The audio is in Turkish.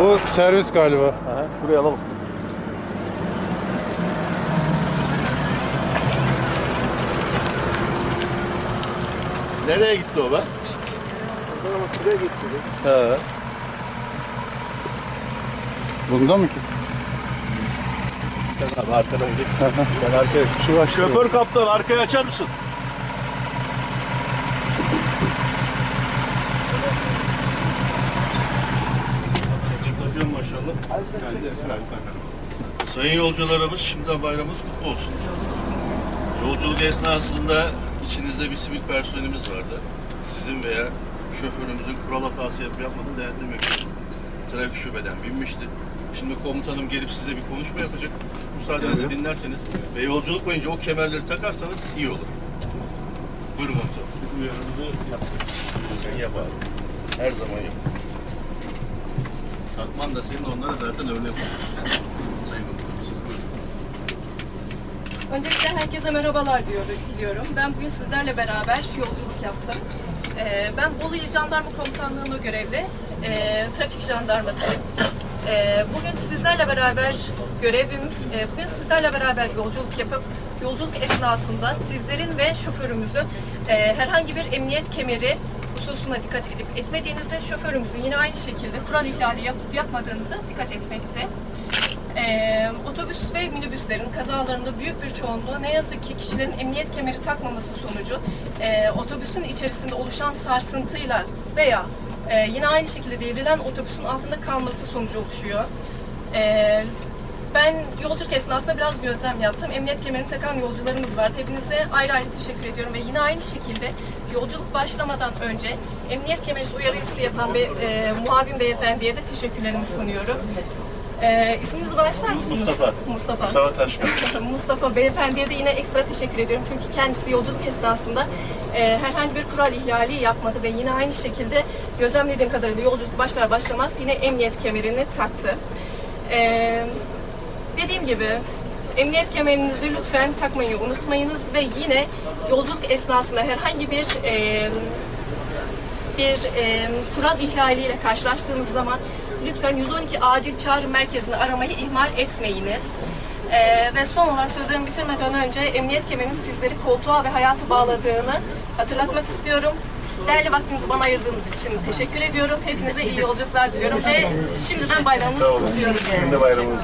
Bu servis galiba. Aha, şuraya alalım. Nereye gitti o be? Şuraya gitti. He. Bunda mı ki? Sen abi arkadan git. ben arkaya. Şu. Şoför kaptan arkaya açar mısın? Sayın yolcularımız şimdiden bayramımız kutlu olsun. Yolculuk esnasında içinizde bir sivil personelimiz vardı. Sizin veya şoförümüzün kural hatası yapıp yapmadığını denetlemek için trafik şubeden binmişti. Şimdi komutanım gelip size bir konuşma yapacak. Müsaadenizle dinlerseniz ve yolculuk boyunca o kemerleri takarsanız iyi olur. Buyurun komutanım. Uyarımızı yaptık. Sen yap abi. Her zaman yap. Takman da senin onlara zaten buyurun. Öncelikle herkese merhabalar diyor, diliyorum. Ben bugün sizlerle beraber yolculuk yaptım. Ee, ben Bolu İl Jandarma Komutanlığı'nda görevli e, trafik jandarmasıyım. Ee, bugün sizlerle beraber görevim, e, bugün sizlerle beraber yolculuk yapıp yolculuk esnasında sizlerin ve şoförümüzün e, herhangi bir emniyet kemeri hususuna dikkat edip etmediğinizi, şoförümüzün yine aynı şekilde kural ihlali yapıp yapmadığınıza dikkat etmekte. Ee, otobüs ve minibüslerin kazalarında büyük bir çoğunluğu ne yazık ki kişilerin emniyet kemeri takmaması sonucu e, otobüsün içerisinde oluşan sarsıntıyla veya e, yine aynı şekilde devrilen otobüsün altında kalması sonucu oluşuyor. Ee, ben yolculuk esnasında biraz gözlem yaptım. Emniyet kemerini takan yolcularımız vardı. Hepinize ayrı ayrı teşekkür ediyorum ve yine aynı şekilde yolculuk başlamadan önce emniyet kemerisi uyarısı yapan bir e, muavin beyefendiye de teşekkürlerimi sunuyorum. E, isminizi bağışlar mısınız? Mustafa. Mustafa. Mustafa Taşkan. Mustafa Beyefendi'ye de yine ekstra teşekkür ediyorum. Çünkü kendisi yolculuk esnasında e, herhangi bir kural ihlali yapmadı ve yine aynı şekilde gözlemlediğim kadarıyla yolculuk başlar başlamaz yine emniyet kemerini taktı. E, dediğim gibi emniyet kemerinizi lütfen takmayı unutmayınız ve yine yolculuk esnasında herhangi bir e, bir e, kural ihlaliyle karşılaştığınız zaman lütfen 112 acil çağrı merkezini aramayı ihmal etmeyiniz. E, ve son olarak sözlerimi bitirmeden önce emniyet kemerinin sizleri koltuğa ve hayatı bağladığını hatırlatmak istiyorum. Değerli vaktinizi bana ayırdığınız için teşekkür ediyorum. Hepinize iyi yolculuklar diliyorum ve şimdiden bayramınızı kutluyorum. De bayramınız.